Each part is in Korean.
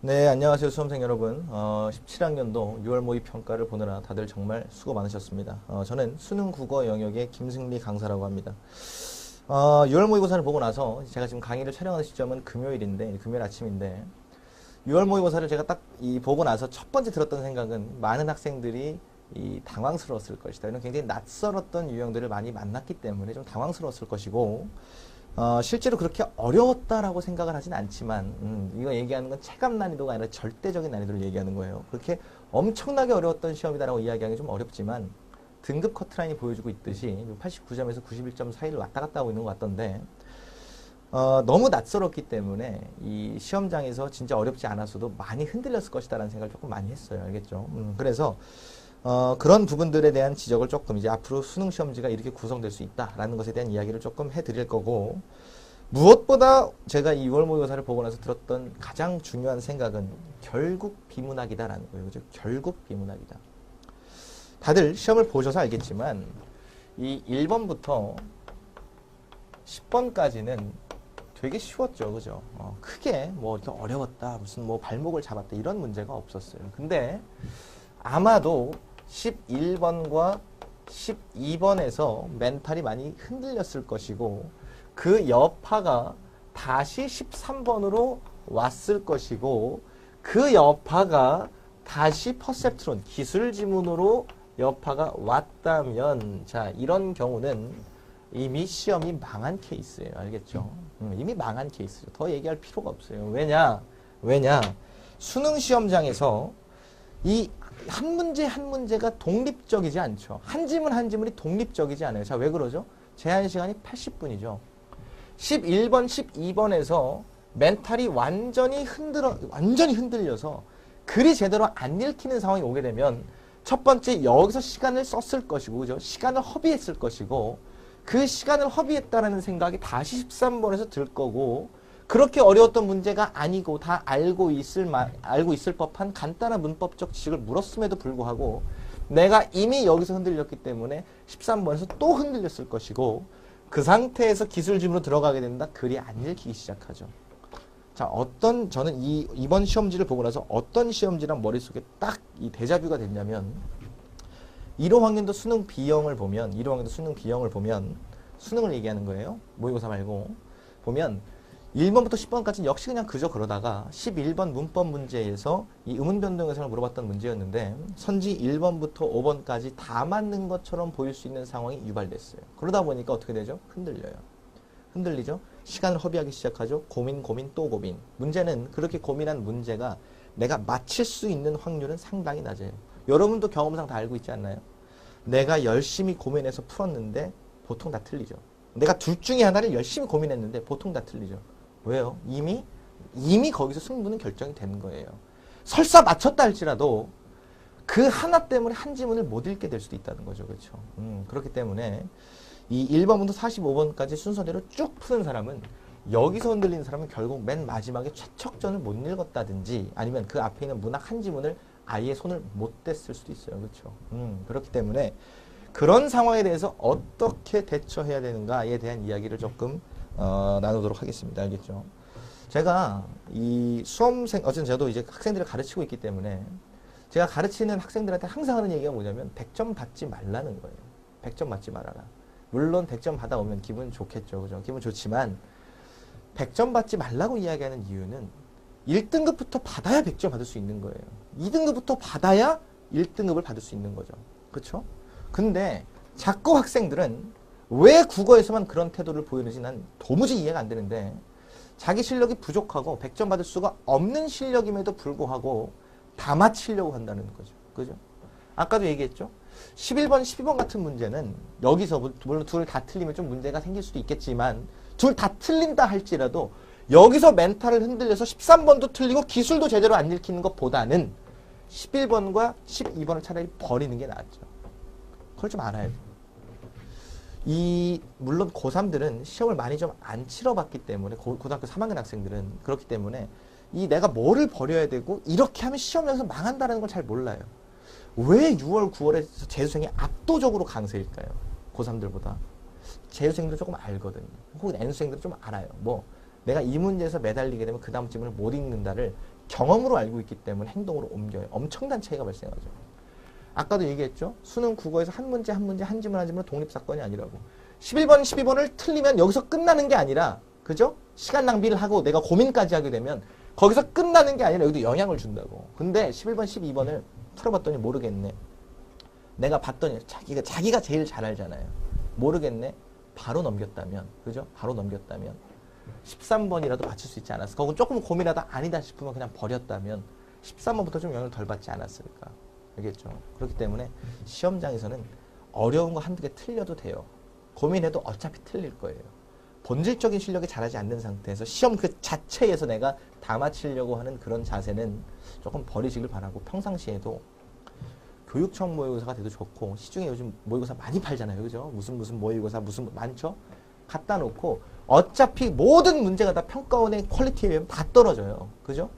네, 안녕하세요, 수험생 여러분. 어, 17학년도 6월 모의 평가를 보느라 다들 정말 수고 많으셨습니다. 어, 저는 수능 국어 영역의 김승리 강사라고 합니다. 어, 6월 모의고사를 보고 나서 제가 지금 강의를 촬영하는 시점은 금요일인데, 금요일 아침인데, 6월 모의고사를 제가 딱 이 보고 나서 첫 번째 들었던 생각은 많은 학생들이 이 당황스러웠을 것이다. 이런 굉장히 낯설었던 유형들을 많이 만났기 때문에 좀 당황스러웠을 것이고, 어, 실제로 그렇게 어려웠다라고 생각을 하진 않지만, 음, 이거 얘기하는 건 체감 난이도가 아니라 절대적인 난이도를 얘기하는 거예요. 그렇게 엄청나게 어려웠던 시험이다라고 이야기하기 좀 어렵지만, 등급 커트라인이 보여주고 있듯이 89점에서 91점 사이를 왔다 갔다 하고 있는 것 같던데, 어, 너무 낯설었기 때문에 이 시험장에서 진짜 어렵지 않았어도 많이 흔들렸을 것이다라는 생각을 조금 많이 했어요. 알겠죠? 음, 그래서 어, 그런 부분들에 대한 지적을 조금 이제 앞으로 수능 시험지가 이렇게 구성될 수 있다라는 것에 대한 이야기를 조금 해드릴 거고 무엇보다 제가 이 2월 모의고사를 보고 나서 들었던 가장 중요한 생각은 결국 비문학이다라는 거예요. 그죠? 결국 비문학이다. 다들 시험을 보셔서 알겠지만 이 1번부터 10번까지는 되게 쉬웠죠. 그죠? 어, 크게 뭐 어려웠다. 무슨 뭐 발목을 잡았다. 이런 문제가 없었어요. 근데 아마도 11번과 12번에서 멘탈이 많이 흔들렸을 것이고 그 여파가 다시 13번으로 왔을 것이고 그 여파가 다시 퍼셉트론 기술 지문으로 여파가 왔다면 자 이런 경우는 이미 시험이 망한 케이스예요. 알겠죠? 음, 이미 망한 케이스죠. 더 얘기할 필요가 없어요. 왜냐? 왜냐? 수능 시험장에서 이 한 문제 한 문제가 독립적이지 않죠. 한 지문 한 지문이 독립적이지 않아요. 자, 왜 그러죠? 제한 시간이 80분이죠. 11번, 12번에서 멘탈이 완전히 흔들어, 완전히 흔들려서 글이 제대로 안 읽히는 상황이 오게 되면 첫 번째 여기서 시간을 썼을 것이고, 그죠? 시간을 허비했을 것이고, 그 시간을 허비했다라는 생각이 다시 13번에서 들 거고, 그렇게 어려웠던 문제가 아니고 다 알고 있을 마, 알고 있을 법한 간단한 문법적 지식을 물었음에도 불구하고 내가 이미 여기서 흔들렸기 때문에 13번에서 또 흔들렸을 것이고 그 상태에서 기술 지문으로 들어가게 된다. 글이 안 읽히기 시작하죠. 자, 어떤 저는 이 이번 시험지를 보고 나서 어떤 시험지랑 머릿속에 딱 이 대자뷰가 됐냐면 1호 학년도 수능 B형을 보면 1호 학년도 수능 B형을 보면 수능을 얘기하는 거예요. 모의고사 말고 보면 1번부터 10번까지 역시 그냥 그저 그러다가 11번 문법 문제에서 이 현상을 물어봤던 문제였는데 선지 1번부터 5번까지 다 맞는 것처럼 보일 수 있는 상황이 유발됐어요. 그러다 보니까 어떻게 되죠? 흔들려요. 흔들리죠? 시간을 허비하기 시작하죠. 고민, 고민, 또 고민. 문제는 그렇게 고민한 문제가 내가 맞힐 수 있는 확률은 상당히 낮아요. 여러분도 경험상 다 알고 있지 않나요? 내가 열심히 고민해서 풀었는데 보통 다 틀리죠. 내가 둘 중에 하나를 열심히 고민했는데 보통 다 틀리죠. 왜요? 이미 이미 거기서 승부는 결정이 된 거예요. 설사 맞췄다 할지라도 그 하나 때문에 한 지문을 못 읽게 될 수도 있다는 거죠. 그렇죠? 음, 그렇기 때문에 이 1번부터 45번까지 순서대로 쭉 푸는 사람은 여기서 흔들리는 사람은 결국 맨 마지막에 최척전을 못 읽었다든지 아니면 그 앞에 있는 문학 한 지문을 아예 손을 못 댔을 수도 있어요. 그렇죠? 음, 그렇기 때문에 그런 상황에 대해서 어떻게 대처해야 되는가에 대한 이야기를 조금 어, 나누도록 하겠습니다. 알겠죠? 제가 이 수험생, 어쨌든 저도 이제 학생들을 가르치고 있기 때문에 제가 가르치는 학생들한테 항상 하는 얘기가 뭐냐면 100점 받지 말라는 거예요. 100점 받지 말아라. 물론 100점 받아오면 기분 좋겠죠. 그죠? 기분 좋지만 100점 받지 말라고 이야기하는 이유는 1등급부터 받아야 100점 받을 수 있는 거예요. 2등급부터 받아야 1등급을 받을 수 있는 거죠. 그렇죠? 근데 자꾸 학생들은 왜 국어에서만 그런 태도를 보이는지 난 도무지 이해가 안 되는데 자기 실력이 부족하고 100점 받을 수가 없는 실력임에도 불구하고 다 맞히려고 한다는 거죠. 그죠? 아까도 얘기했죠? 11번, 12번 같은 문제는 여기서 물론 둘 다 틀리면 좀 문제가 생길 수도 있겠지만 둘 다 틀린다 할지라도 여기서 멘탈을 흔들려서 13번도 틀리고 기술도 제대로 안 읽히는 것보다는 11번과 12번을 차라리 버리는 게 낫죠. 그걸 좀 알아야 돼요. 이 물론 고3들은 시험을 많이 좀 안 치러봤기 때문에 고, 고등학교 3학년 학생들은 그렇기 때문에 이 내가 뭐를 버려야 되고 이렇게 하면 시험장에서 망한다는 걸 잘 몰라요. 왜 6월, 9월에 재수생이 압도적으로 강세일까요? 고3들보다. 재수생들 조금 알거든요. 혹은 N수생들은 좀 알아요. 뭐 내가 이 문제에서 매달리게 되면 그 다음 질문을 못 읽는다를 경험으로 알고 있기 때문에 행동으로 옮겨요. 엄청난 차이가 발생하죠. 아까도 얘기했죠. 수능 국어에서 한 문제 한 문제 한 지문 한 지문 독립사건이 아니라고. 11번 12번을 틀리면 여기서 끝나는 게 아니라 그죠? 시간 낭비를 하고 내가 고민까지 하게 되면 거기서 끝나는 게 아니라 여기도 영향을 준다고. 근데 11번 12번을 풀어봤더니 모르겠네. 내가 봤더니 자기가 자기가 제일 잘 알잖아요. 모르겠네. 바로 넘겼다면 그죠? 바로 넘겼다면 13번이라도 맞출 수 있지 않았을까? 혹은 조금 고민하다 아니다 싶으면 그냥 버렸다면 13번부터 좀 영향을 덜 받지 않았을까? 알겠죠? 그렇기 때문에 시험장에서는 어려운 거 한두 개 틀려도 돼요. 고민해도 어차피 틀릴 거예요. 본질적인 실력이 잘하지 않는 상태에서 시험 그 자체에서 내가 다 맞히려고 하는 그런 자세는 조금 버리시길 바라고 평상시에도 교육청 모의고사가 돼도 좋고 시중에 요즘 모의고사 많이 팔잖아요. 그죠? 무슨 무슨 모의고사 무슨 많죠? 갖다 놓고 어차피 모든 문제가 다 평가원의 퀄리티에 비하면 다 떨어져요. 그죠?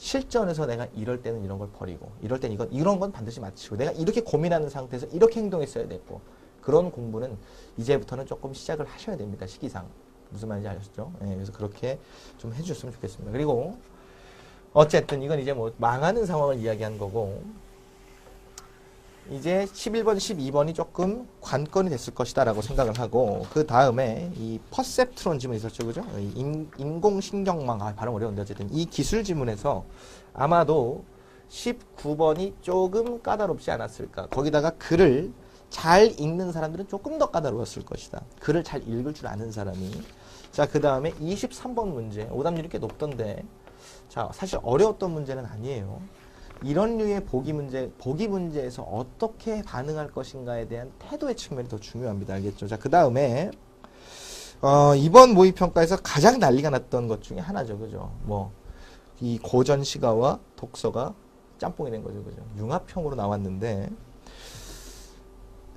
실전에서 내가 이럴 때는 이런 걸 버리고 이럴 때는 이건 이런 건 반드시 맞추고 내가 이렇게 고민하는 상태에서 이렇게 행동했어야 됐고 그런 공부는 이제부터는 조금 시작을 하셔야 됩니다. 시기상. 무슨 말인지 아셨죠? 예, 그래서 그렇게 좀 해주셨으면 좋겠습니다. 그리고 어쨌든 이건 이제 뭐 망하는 상황을 이야기한 거고 이제 11번, 12번이 조금 관건이 됐을 것이다 라고 생각을 하고 그 다음에 이 퍼셉트론 지문 있었죠, 그죠? 인공신경망, 아, 발음 어려운데 어쨌든 이 기술 지문에서 아마도 19번이 조금 까다롭지 않았을까. 거기다가 글을 잘 읽는 사람들은 조금 더 까다로웠을 것이다. 글을 잘 읽을 줄 아는 사람이. 자, 그 다음에 23번 문제. 오답률이 꽤 높던데. 자, 사실 어려웠던 문제는 아니에요. 이런 류의 보기 문제, 보기 문제에서 어떻게 반응할 것인가에 대한 태도의 측면이 더 중요합니다. 알겠죠? 자, 그 다음에, 어, 이번 모의평가에서 가장 난리가 났던 것 중에 하나죠. 그죠? 뭐, 이 고전 시가와 독서가 짬뽕이 된 거죠. 그죠? 융합형으로 나왔는데,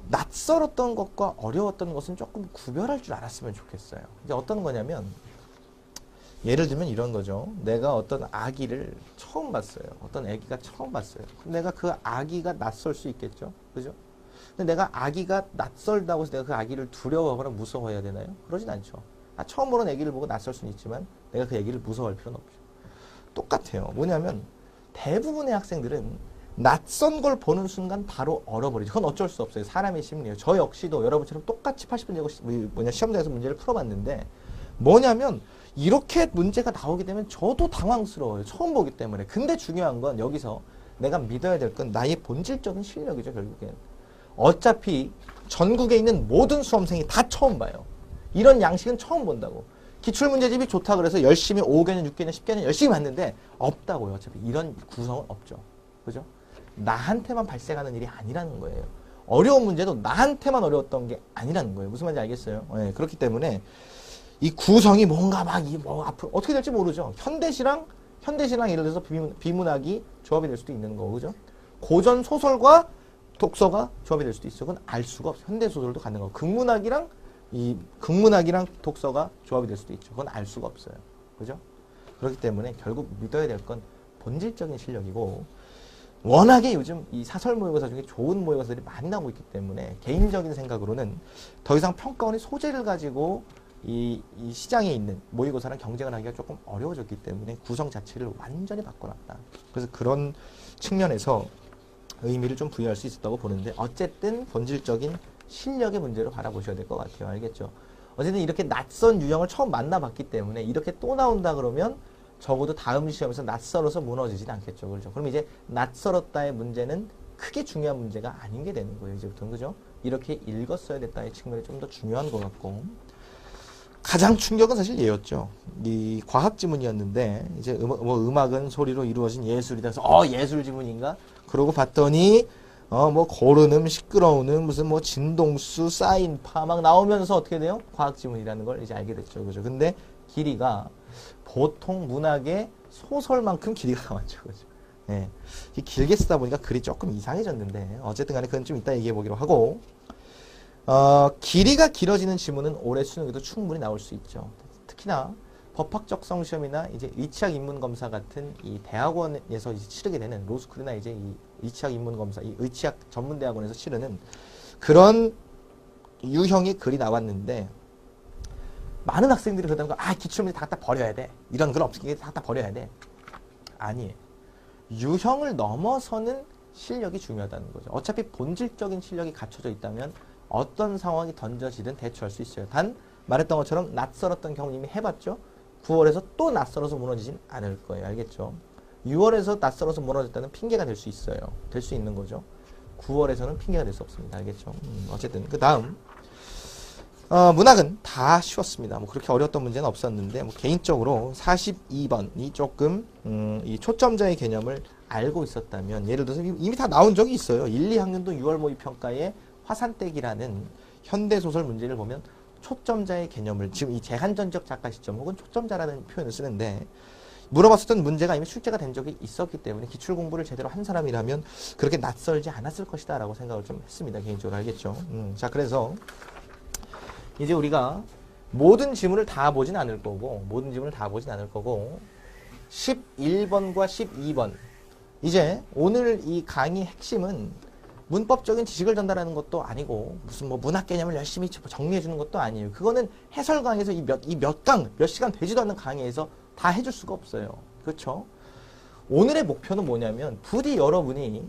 낯설었던 것과 어려웠던 것은 조금 구별할 줄 알았으면 좋겠어요. 이제 어떤 거냐면, 예를 들면 이런 거죠. 내가 어떤 아기를 처음 봤어요. 어떤 아기가 처음 봤어요. 내가 그 아기가 낯설 수 있겠죠. 그죠? 근데 내가 아기가 낯설다고 해서 내가 그 아기를 두려워하거나 무서워해야 되나요? 그러진 않죠. 아, 처음 보는 아기를 보고 낯설 수는 있지만 내가 그 아기를 무서워할 필요는 없죠. 똑같아요. 뭐냐면 대부분의 학생들은 낯선 걸 보는 순간 바로 얼어버리죠. 그건 어쩔 수 없어요. 사람의 심리예요. 저 역시도 여러분처럼 똑같이 80분 되고 뭐냐 시험장에서 문제를 풀어봤는데 뭐냐면 이렇게 문제가 나오게 되면 저도 당황스러워요. 처음 보기 때문에. 근데 중요한 건 여기서 내가 믿어야 될 건 나의 본질적인 실력이죠, 결국엔. 어차피 전국에 있는 모든 수험생이 다 처음 봐요. 이런 양식은 처음 본다고. 기출문제집이 좋다 그래서 열심히 5개년, 6개년, 10개년 열심히 봤는데 없다고요. 어차피 이런 구성은 없죠. 그죠? 나한테만 발생하는 일이 아니라는 거예요. 어려운 문제도 나한테만 어려웠던 게 아니라는 거예요. 무슨 말인지 알겠어요? 네, 그렇기 때문에 이 구성이 뭔가 막 이 뭐 앞으로 어떻게 될지 모르죠. 현대시랑 현대시랑 예를 들어서 비문, 비문학이 조합이 될 수도 있는 거고 그죠? 고전 소설과 독서가 조합이 될 수도 있어. 그건 알 수가 없어. 현대 소설도 가능하고 극문학이랑 이 극문학이랑 독서가 조합이 될 수도 있죠. 그건 알 수가 없어요. 그죠? 그렇기 때문에 결국 믿어야 될 건 본질적인 실력이고 워낙에 요즘 이 사설 모의고사 중에 좋은 모의고사들이 많이 나오고 있기 때문에 개인적인 생각으로는 더 이상 평가원의 소재를 가지고 이, 이 시장에 있는 모의고사랑 경쟁을 하기가 조금 어려워졌기 때문에 구성 자체를 완전히 바꿔놨다. 그래서 그런 측면에서 의미를 좀 부여할 수 있었다고 보는데 어쨌든 본질적인 실력의 문제로 바라보셔야 될 것 같아요. 알겠죠? 어쨌든 이렇게 낯선 유형을 처음 만나봤기 때문에 이렇게 또 나온다 그러면 적어도 다음 시험에서 낯설어서 무너지진 않겠죠. 그렇죠? 그럼 이제 낯설었다의 문제는 크게 중요한 문제가 아닌 게 되는 거예요. 이제부터는 그죠? 이렇게 읽었어야 됐다의 측면이 좀 더 중요한 것 같고 가장 충격은 사실 얘였죠. 이 과학 지문이었는데 이제 음악, 뭐 음악은 소리로 이루어진 예술이다. 그래서 어 예술 지문인가? 그러고 봤더니 어 뭐 고르는 시끄러우는 무슨 뭐 진동수 사인파 막 나오면서 어떻게 돼요? 과학 지문이라는 걸 이제 알게 됐죠. 그죠? 근데 길이가 보통 문학의 소설만큼 길이가 나왔죠. 그죠? 예. 길게 쓰다 보니까 글이 조금 이상해졌는데 어쨌든 간에 그건 좀 이따 얘기해 보기로 하고 어, 길이가 길어지는 지문은 올해 수능에도 충분히 나올 수 있죠. 특히나 법학적성 시험이나 이제 의치학 인문 검사 같은 이 대학원에서 이제 치르게 되는 로스쿨이나 이제 이 의치학 인문 검사, 이 의치학 전문 대학원에서 치르는 그런 유형의 글이 나왔는데 많은 학생들이 그러다가 아 기출문제 다 갖다 버려야 돼 이런 글 없게 다 갖다 버려야 돼 아니에요. 유형을 넘어서는 실력이 중요하다는 거죠. 어차피 본질적인 실력이 갖춰져 있다면 어떤 상황이 던져지든 대처할 수 있어요. 단 말했던 것처럼 낯설었던 경우 이미 해봤죠. 9월에서 또 낯설어서 무너지진 않을 거예요. 알겠죠? 6월에서 낯설어서 무너졌다는 핑계가 될 수 있어요. 될 수 있는 거죠. 9월에서는 핑계가 될 수 없습니다. 알겠죠? 음, 어쨌든 그 다음 어, 문학은 다 쉬웠습니다. 뭐 그렇게 어려웠던 문제는 없었는데 뭐 개인적으로 42번이 조금 음, 이 초점자의 개념을 알고 있었다면 예를 들어서 이미 다 나온 적이 있어요. 1, 2학년도 6월 모의 평가에 화산댁이라는 현대 소설 문제를 보면 초점자의 개념을 지금 이 제한전적 작가 시점 혹은 초점자라는 표현을 쓰는데 물어봤었던 문제가 이미 출제가 된 적이 있었기 때문에 기출 공부를 제대로 한 사람이라면 그렇게 낯설지 않았을 것이다 라고 생각을 좀 했습니다. 개인적으로 알겠죠. 음, 자 그래서 이제 우리가 모든 지문을 다 보진 않을 거고 모든 지문을 다 보진 않을 거고 11번과 12번 이제 오늘 이 강의 핵심은 문법적인 지식을 전달하는 것도 아니고 무슨 뭐 문학 개념을 열심히 정리해 주는 것도 아니에요. 그거는 해설 강에서 이 몇 이 몇 강 몇 시간 되지도 않는 강의에서 다 해줄 수가 없어요. 그렇죠? 오늘의 목표는 뭐냐면 부디 여러분이